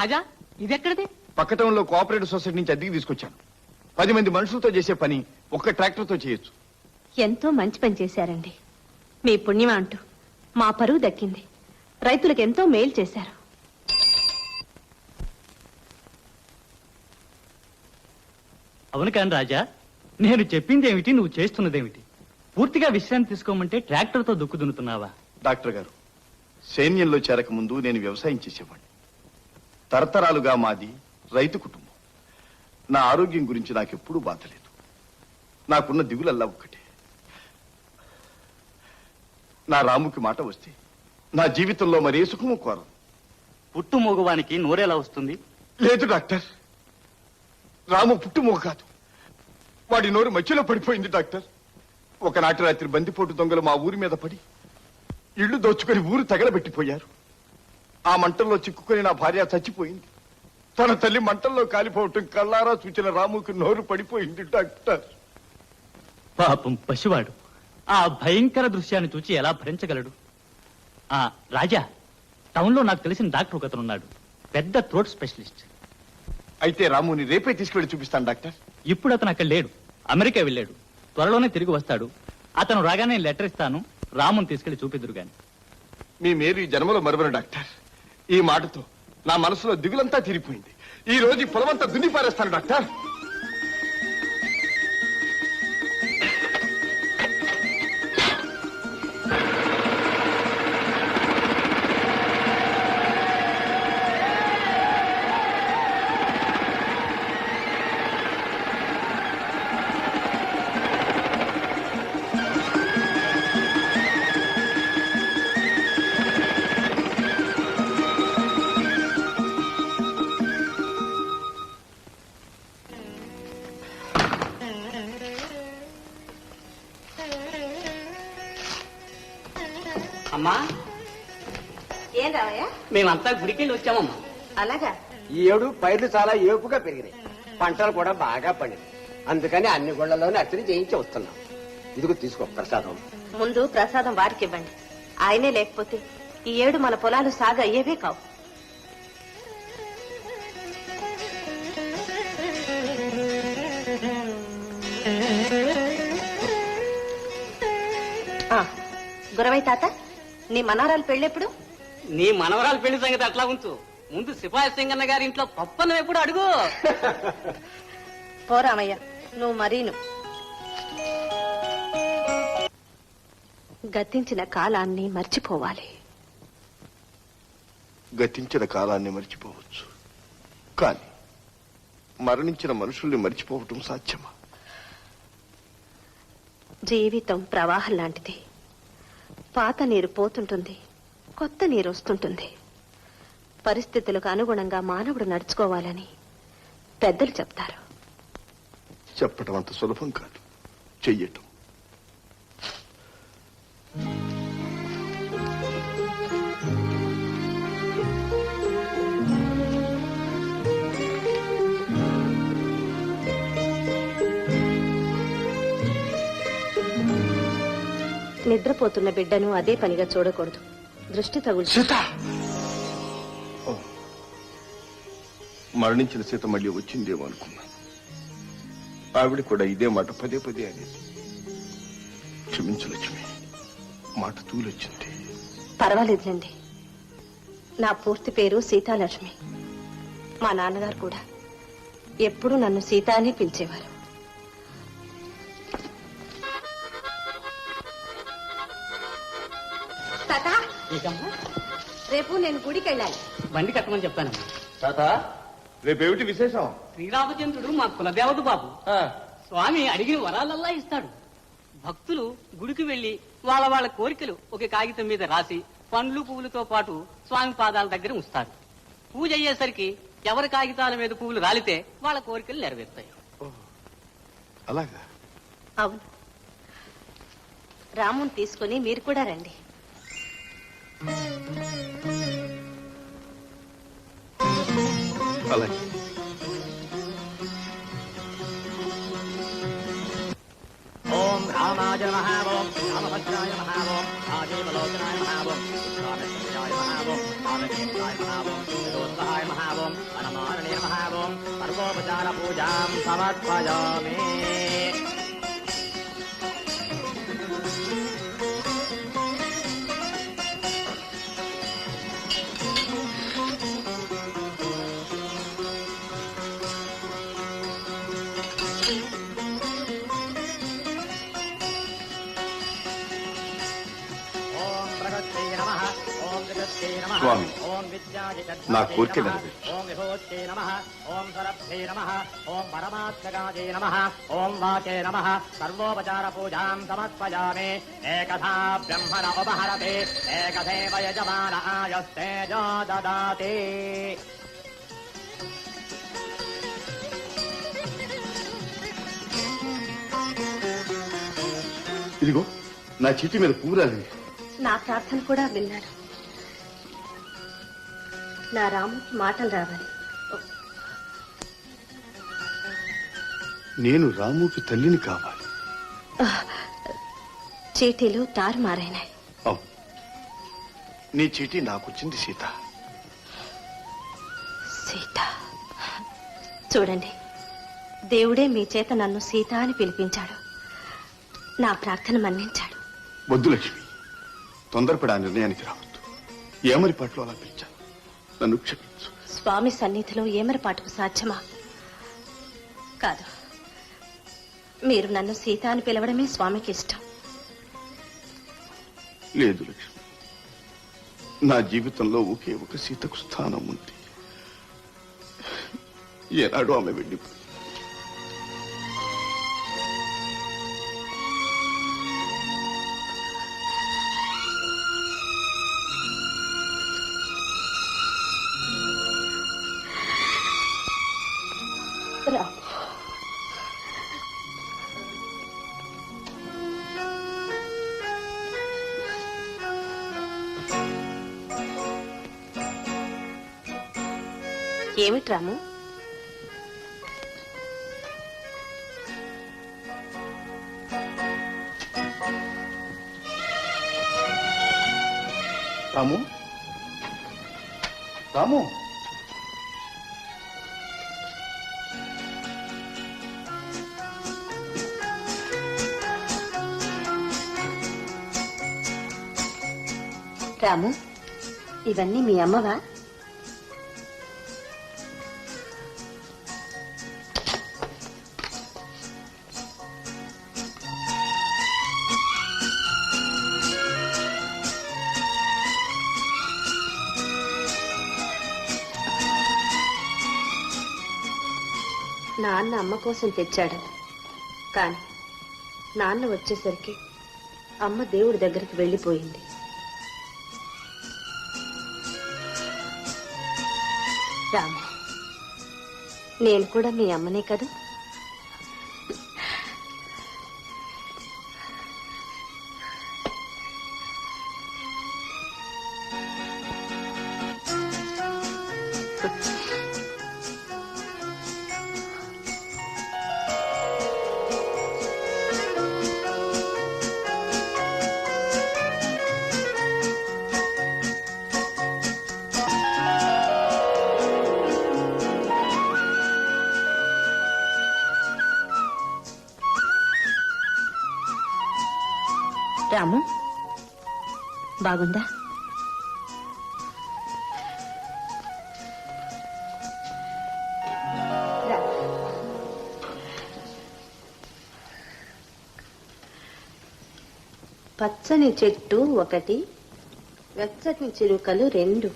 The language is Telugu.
రాజా ఇదెక్కడిది? పక్కటంలో కోఆపరేటివ్ సొసైటీ నుంచి అద్దెకి తీసుకొచ్చాను. పది మంది మనుషులతో చేసే పని ఒక్క ట్రాక్టర్తో చేయొచ్చు. ఎంతో మంచి పని చేశారండి. మీ పుణ్యమా అంటూ మా పరువు దక్కింది. రైతులకు ఎంతో మేలు చేశారు. అవును కాని రాజా నేను చెప్పిందేమిటి నువ్వు చేస్తున్నదేమిటి? పూర్తిగా విశ్రాంతి తీసుకోమంటే ట్రాక్టర్తో దుక్కు దున్నుతున్నావా? డాక్టర్ గారు సైన్యంలో చేరక ముందు నేను వ్యవసాయం చేసేవాడిని. తరతరాలుగా మాది రైతు కుటుంబం. నా ఆరోగ్యం గురించి నాకు ఎప్పుడూ బాధ లేదు. నాకున్న దిగులల్లా ఒక్కటే. నా రాముకి మాట వస్తే నా జీవితంలో మరే సుఖము కోరదు. పుట్టు మోగవానికి నోరెలా వస్తుంది? లేదు డాక్టర్. రాము పుట్టుమోగ కాదు. వాడి నోరు మధ్యలో పడిపోయింది డాక్టర్. ఒకనాటి రాత్రి బందిపోటు దొంగలు మా ఊరి మీద పడి ఇళ్ళు దోచుకొని ఊరు తగలబెట్టిపోయారు. ఆ మంటల్లో చిక్కుకొని నా భార్య చచ్చిపోయింది. తన తల్లి మంటల్లో కాలిపోవటం కళ్ళారా చూచిన రాముకి నోరు పడిపోయింది డాక్టర్. పాపం పసివాడు. ఆ భయంకర దృశ్యాన్ని చూచి ఎలా భరించగలడు? ఆ రాజా టౌన్లో నాకు తెలిసిన డాక్టర్ ఒకతను ఉన్నాడు పెద్ద థ్రోట్ స్పెషలిస్ట్. అయితే రాముని రేపే తీసుకెళ్ళి చూపిస్తాను డాక్టర్. ఇప్పుడు అతను అక్కడ లేడు. అమెరికా వెళ్ళాడు. త్వరలోనే తిరిగి వస్తాడు. అతను రాగానే లెటర్ ఇస్తాను. రాముని తీసుకెళ్ళి చూపిద్దురు గాని మీ మేరు ఈ జన్మలో మరువను డాక్టర్. ఈ మాటతో నా మనసులో దిగులంతా తీరిపోయింది. ఈ రోజు పొలమంతా దున్నిపారేస్తాను డాక్టర్. అమ్మా. ఏం రావయ్యా? మేమంతా గుడికెళ్ళి వచ్చామమ్మా. అలాగా? ఈ ఏడు పైర్లు చాలా ఏపుగా పెరిగినాయి. పంటలు కూడా బాగా పండినాయి. అందుకని అన్ని గుళ్ళలోనే అర్చన చేయించి వస్తున్నాం. ఇదిగో తీసుకో ప్రసాదం. ముందు ప్రసాదం వారికి ఇవ్వండి. ఆయనే లేకపోతే ఈ ఏడు మన పొలాలు సాగు అయ్యేవే కావు. ఆ, గురవై తాత. నీ మనారాలు పెళ్ళెప్పుడు? నీ మనవరాలు పెళ్ళి సంగతి అట్లా ఉంచు. ముందు సిపాయి సింగన్న గారి ఇంట్లో పప్పను ఎప్పుడు అడుగు. పోరామయ్య నువ్వు మరీను. గతించిన కాలాన్ని మర్చిపోవాలి. గతించిన కాలాన్ని మర్చిపోవచ్చు. కానీ మరణించిన మనుషుల్ని మర్చిపోవటం సాధ్యమా? జీవితం ప్రవాహం లాంటిది. పాత నీరు పోతుంటుంది కొత్త నీరు వస్తుంటుంది. పరిస్థితులకు అనుగుణంగా మానవుడు నడుచుకోవాలని పెద్దలు చెప్తారు. చెప్పటం అంత సులభం కాదు. చెయ్యటం. నిద్రపోతున్న బిడ్డను అదే పనిగా చూడకూడదు. దృష్టి తగులు. సీత. మరణించిన సీత మళ్ళీ వచ్చిందేమో అనుకున్నాను ఆవిడ కూడా ఇదే మాట పదే పదే అనేది. క్షమించు లక్ష్మి మాట తూలొచ్చింది. పర్వాలేదులేండి. నా పూర్తి పేరు సీతాలక్ష్మి. మా నాన్నగారు కూడా ఎప్పుడూ నన్ను సీత అని పిలిచేవారు. రేపు నేను గుడికి వెళ్ళాలి బండి కట్టమని చెప్తానమ్మా తాత రేపేమిటి విశేషం? శ్రీరామచంద్రుడు మా కులదేవత బాబు. స్వామి అడిగిన వరాలల్లా ఇస్తాడు. భక్తులు గుడికి వెళ్ళి వాళ్ళ వాళ్ళ కోరికలు ఒక కాగితం మీద రాసి పండ్లు పువ్వులతో పాటు స్వామి పాదాల దగ్గర ఉంచుతారు. పూజ అయ్యేసరికి ఎవరి కాగితాల మీద పువ్వులు రాలితే వాళ్ళ కోరికలు నెరవేరుతాయి. అలాగా? అవును. రాముని తీసుకుని మీరు కూడా రండి. రామభద్రాయ నమః ఓం ఆదేవలోచనాయ నమః ఓం విశ్వామిత్రాయ నమః ఓం సర్వోపచార పూజాం సమర్పయామి. వాచే నమః. సర్వోపచార పూజాం సమర్పయామి. ఏకథా బ్రహ్మణ ఉపహరతి ఏకథైవ యజమాన ఆయస్తేజో దదాతి. ఇదిగో నా చీటి మీద పూరాలి నా ప్రార్థన కూడా విన్నాడు నా రాముకి మాటలు రావాలి. నేను రాముకి తల్లిని కావాలి. చీటీలు తారుమారైనాయి నీ చీటి నాకొచ్చింది సీత. సీత చూడండి దేవుడే మీ చేత నన్ను సీత అని పిలిపించాడు. నా ప్రార్థన మన్నించాడు. వద్దు లక్ష్మి తొందరపడి ఆ నిర్ణయానికి రావద్దు. ఏమరి పాటలు అలా పిలిచాను. నన్ను క్షమించు. స్వామి సన్నిధిలో ఏమరపాటుకు సాధ్యమా? కాదు. మీరు నన్ను సీత అని పిలవడమే స్వామికి ఇష్టం. లేదు లక్ష్మి. నా జీవితంలో ఒకే ఒక సీతకు స్థానం ఉంది. ఏనాడు ఆమె వెళ్ళిపోయి ఏమిటి రాము? రాము? రాము? రాము ఇవన్నీ మీ అమ్మవా? నాన్న అమ్మ కోసం తెచ్చాడు. కానీ నాన్న వచ్చేసరికి అమ్మ దేవుడి దగ్గరికి వెళ్ళిపోయింది. రామ నేను కూడా మీ అమ్మనే కదా? రాము. బాగుందా? పచ్చని చెట్టు ఒకటి వెచ్చని చిలుకలు రెండు.